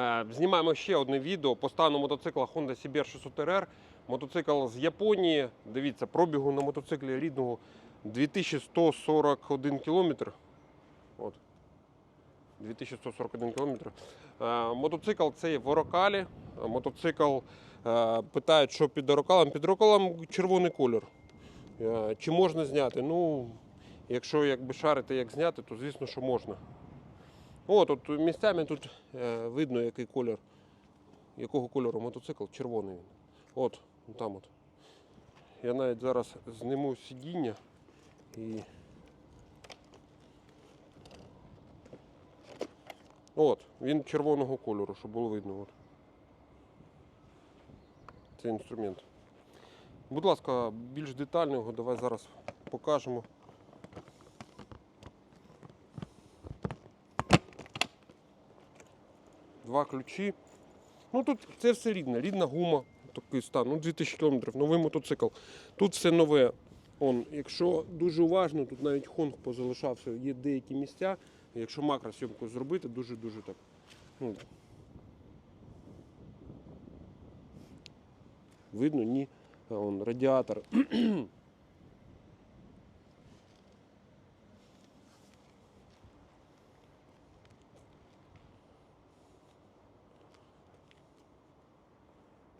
Е, Знімаємо ще одне відео по стану мотоцикла Honda CBR 600 RR. Мотоцикл з Японії. Дивіться, пробігу на мотоциклі рідного 2141 кілометр. От. 2141 кілометр. Е, Мотоцикл цей в Орокалі. Мотоцикл е, питають, що під орокалом. Під орокалом червоний колір. Е, Чи можна зняти? Ну, якщо якби шарити, як зняти, то звісно, що можна. О, тут місцями тут е, видно, який колір, якого кольору мотоцикл, червоний він. От, там от. Я навіть зараз зніму сидіння і. От, він червоного кольору, щоб було видно. От. Це інструмент. Будь ласка, більш детально його давай зараз покажемо. Два ключі. Ну тут це все рідне, рідна гума, такий стан. Ну, 2000 км, новий мотоцикл. Тут все нове. Он, якщо дуже уважно, тут навіть хонг позалишався, є деякі місця. Якщо макросйомку зробити, дуже-дуже так. Ну, видно, ні. Он, радіатор.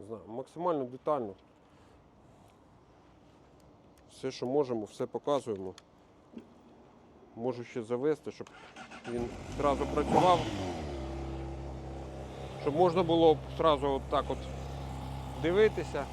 Не знаю, максимально детально. Все, що можемо, все показуємо. Можу ще завести, щоб він одразу працював. Щоб можна було одразу от так от дивитися.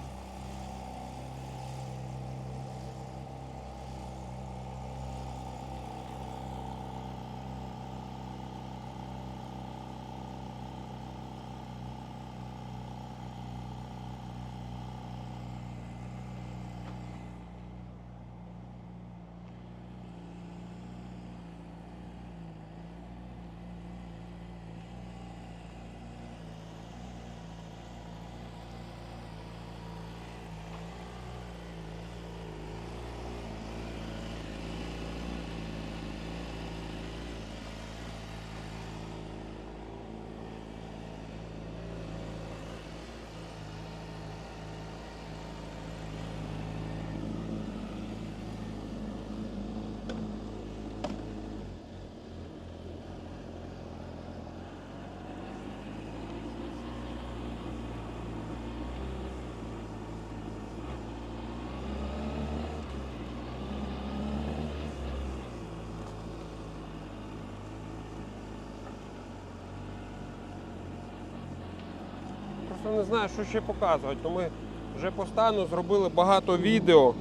Просто не знаю, що ще показувати. то ми вже по стану зробили багато відео.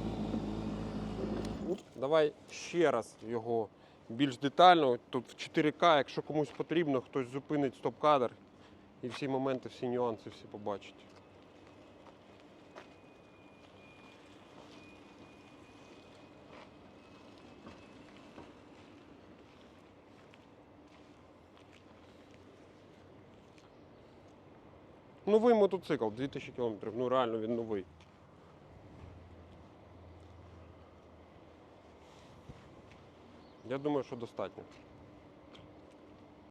Давай ще раз його більш детально. Тут в 4К, якщо комусь потрібно, хтось зупинить стоп-кадр і всі моменти, всі нюанси всі побачить. Новий мотоцикл, 2000 км, ну реально він новий. Я думаю, що достатньо.